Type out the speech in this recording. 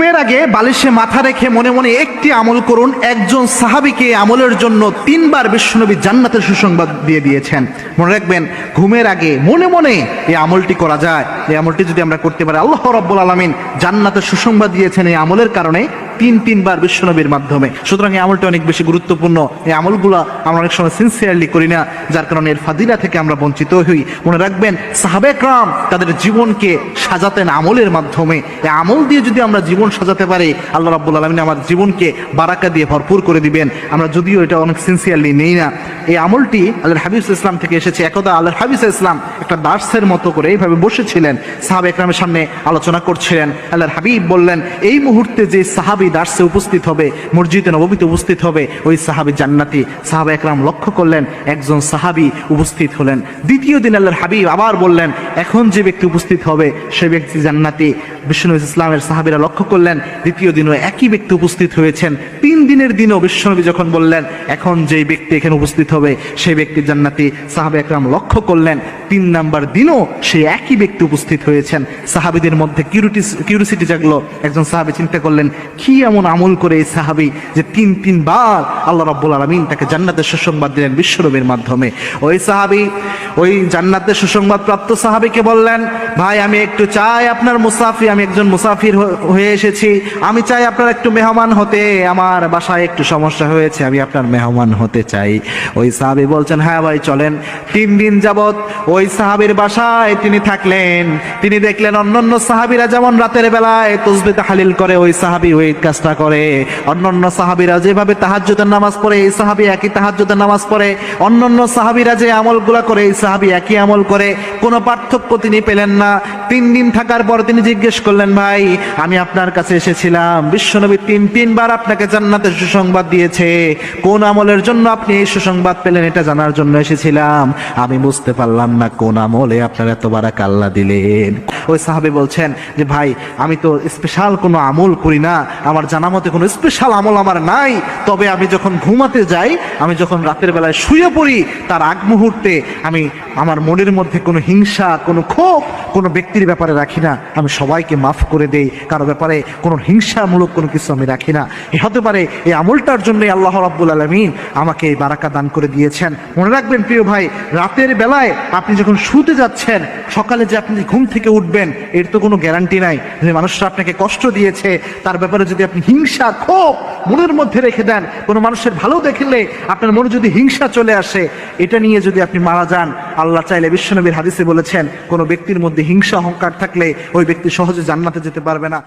ঘুমের আগে বালিশে মাথা রেখে মনে মনে একটি আমল করুন। একজন সাহাবিকে আমলের জন্য তিনবার বিশ্বনবী জান্নাতের সুসংবাদ দিয়ে দিয়েছেন। মনে রাখবেন, ঘুমের আগে মনে মনে এই আমলটি করা যায়। এই আমলটি যদি আমরা করতে পারি, আল্লাহ রব্বুল আলমিন জান্নাতের সুসংবাদ দিয়েছেন এই আমলের কারণে। তিন, তিনবার বিশ্বনবীর মাধ্যমে। সুতরাং এই আমলটি অনেক বেশি গুরুত্বপূর্ণ। এই আমলগুলো আমরা অনেক সময় সিনসিয়ারলি করি না, যার কারণে এর ফাদিলা থেকে আমরা বঞ্চিত হই। মনে রাখবেন সাহাবেকরাম তাদের জীবনকে সাজাতেন আমলের মাধ্যমে। এই আমল দিয়ে যদি আমরা জীবন সাজাতে পারি, আল্লাহ রাব্বুল আলমিন আমার জীবনকে বারাকা দিয়ে ভরপুর করে দিবেন। আমরা যদিও এটা অনেক সিনসিয়ারলি নেই না। এই আমলটি আল্লাহর হাবিব ইসলাম থেকে এসেছে। একদা আল্লাহ হাবিব ইসলাম একটা দার্সের মতো করে এইভাবে বসেছিলেন। সাহাবে একরামের সামনে আলোচনা করছিলেন। আল্লাহর হাবিব বললেন, এই মুহূর্তে যে সাহাবি দার্সে উপস্থিত হবে, মসজিদে নবমীতে উপস্থিত হবে ওই সাহাবি জান্নাতি। সাহাবা একরাম লক্ষ্য করলেন, একজন সাহাবি উপস্থিত হলেন। দ্বিতীয় দিন আল্লাহর হাবিব আবার বললেন, এখন যে ব্যক্তি উপস্থিত হবে, সে ব্যক্তি জান্নাতি। বিষ্ণু ইসলামের সাহাবিরা লক্ষ্য করলেন, দ্বিতীয় দিনও একই ব্যক্তি উপস্থিত হয়েছেন। তিন দিনের দিনও বিশ্বনবী যখন বললেন, এখন যে ব্যক্তি এখানে উপস্থিত হবে, সেই ব্যক্তি জান্নাতি সাহাবে একরাম লক্ষ্য করলেন, তিন নাম্বার দিনও সেই একই ব্যক্তি উপস্থিত হয়েছেন। সাহাবিদের মধ্যে কিউরিটি কিউরিসিটি জাগলো। একজন সাহাবি চিন্তা করলেন, কি এমন আমল করে এই সাহাবি যে তিন, তিনবার আল্লাহ রব্বুল আলমিন তাকে জান্নাতের সুসংবাদ দিলেন বিশ্বনবীর মাধ্যমে? ওই সাহাবি, ওই জান্নাতের সুসংবাদ প্রাপ্ত সাহাবিকে বললেন, ভাই, আমি একটু চাই আপনার মুসাফি আমি একজন মুসাফির হয়ে এসেছি। আমি চাই আপনার একটু মেহমান হতে। আমার বাসায় একটু সমস্যা হয়েছে, আমি আপনার মেহমান হতে চাই। ওই সাহাবি বলছেন হ্যাঁ ভাই, চলেন। তিন দিন যাবত ওই সাহাবির বাসায় তিনি থাকলেন। তিনি দেখলেন অন্যান্য সাহাবিরা যেমন রাতের বেলায় তসবি তাহালিল করে, ওই সাহাবি ওই কাজটা করে। অন্যান্য সাহাবিরা যেভাবে তাহাজ্জুদের নামাজ পড়ে, এই সাহাবি একই তাহাজ্জুদের নামাজ পড়ে। অন্যান্য সাহাবিরা যে আমলগুলা করে, এই সাহাবি একই আমল করে। কোনো পার্থক্য তিনি পেলেন না। তিন দিন থাকার পর তিনি জিজ্ঞেস করলেন, ভাই, আমি আপনার কাছে এসেছিলাম। বিশ্বনবী তিন, তিনবার আপনাকে জান্নাতের সুসংবাদ দিয়েছে। কোন আমলের জন্য আপনি এই সুসংবাদ পেলেন এটা জানার জন্য এসেছিলাম। আমি বুঝতে পারলাম না কোন আমলে আপনার এত বারাক আল্লাহ দিলেন। ওই সাহাবি বলছেন যে, ভাই, আমি তো স্পেশাল কোনো আমল করি না। আমার জানা মতে কোনো স্পেশাল আমল আমার নাই। তবে আমি যখন ঘুমাতে যাই, আমি যখন রাতের বেলায় শুয়ে পড়ি, তার আগ মুহূর্তে আমি আমার মনের মধ্যে কোনো হিংসা, কোনো ক্ষোভ কোনো ব্যক্তির ব্যাপারে রাখি না। আমি সবাইকে মাফ করে দেই। কারও ব্যাপারে কোনো হিংসামূলক কোনো কিছু আমি রাখি না। এ হতে পারে এই আমলটার জন্যই আল্লাহ রাব্বুল আলমিন আমাকে এই বারাকা দান করে দিয়েছেন। মনে রাখবেন, প্রিয় ভাই, রাতের বেলায় আপনি যখন শুতে যাচ্ছেন, সকালে যে আপনি ঘুম থেকে উঠবেন, এর তো কোনো গ্যারান্টি নাই। যে মানুষরা আপনাকে কষ্ট দিয়েছে, তার ব্যাপারে যদি আপনি হিংসা, ক্ষোভ মনের মধ্যে রেখে দেন, কোনো মানুষের ভালো দেখলে আপনার মনে যদি হিংসা চলে আসে, এটা নিয়ে যদি আপনি মারা যান, আল্লাহ চাইলে বিশ্বনবীর হাদিসে বলেছেন, কোনো ব্যক্তির মধ্যে হিংসা, অহংকার থাকলে ওই ব্যক্তি সহজে জান্নাতে যেতে পারবে না।